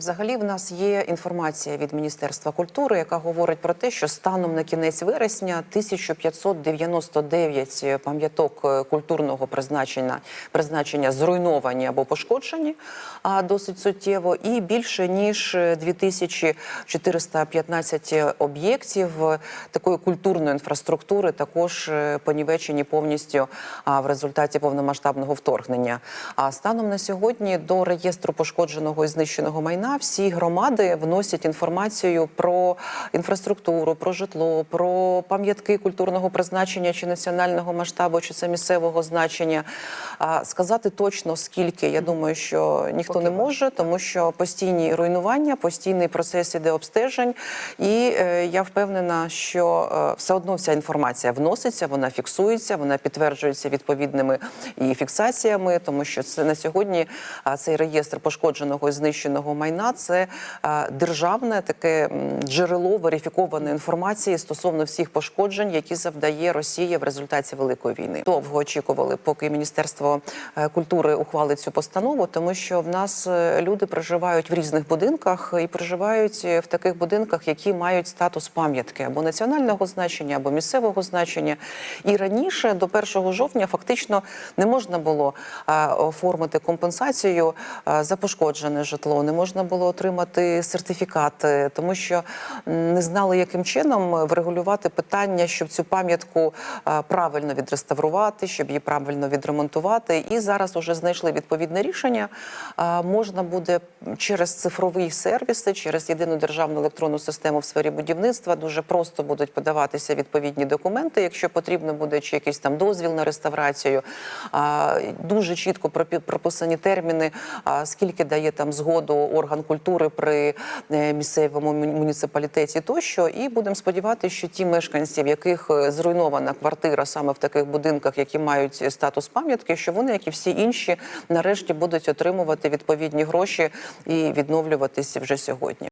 Взагалі, в нас є інформація від Міністерства культури, яка говорить про те, що станом на кінець вересня 1599 пам'яток е, культурного призначення призначення зруйновані або пошкоджені, а досить суттєво, і більше ніж 2415 об'єктів е, такої культурної інфраструктури також е, понівечені повністю а, в результаті повномасштабного вторгнення. А станом на сьогодні до реєстру пошкодженого і знищеного майна всі громади вносять інформацію про інфраструктуру, про житло, про пам'ятки культурного призначення чи національного масштабу, чи це місцевого значення. А сказати точно скільки, я думаю, що ніхто не може, тому що постійні руйнування, постійний процес іде обстежень, і е, я впевнена, що е, все одно вся інформація вноситься, вона фіксується, вона підтверджується відповідними і фіксаціями, тому що це на сьогодні а, цей реєстр пошкодженого і знищеного майна це державне таке джерело верифікованої інформації стосовно всіх пошкоджень, які завдає Росія в результаті великої війни. Довго очікували, поки міністерство е, культури ухвалить цю постанову, тому що в нас е, люди проживають в різних будинках і проживають е, в таких будинках, які мають статус пам'ятки або національного значення, або місцевого значення. І раніше до 1 жовтня фактично не можна було оформити компенсацію за пошкоджене житло, не можна було отримати сертифікат, е, тому що не знали, яким чином врегулювати питання, щоб цю пам'ятку правильно відреставрувати, щоб її правильно відремонтувати. І зараз вже знайшли відповідне рішення. Можна буде через цифрові сервіси, через єдину державну електронну систему в сфері будівництва дуже просто будуть подаватися відповідні документи, якщо потрібно буде чи якийсь там дозвіл на реставрацію. Дуже чітко прописані терміни, скільки дає там згоду орган культури при е, місцевому муніципалітеті тощо. І будемо сподіватися, що ті мешканці, в яких е, зруйнована квартира саме в таких будинках, які мають статус пам'ятки, що вони, як і всі інші, нарешті будуть отримувати відповідні гроші і відновлюватися вже сьогодні.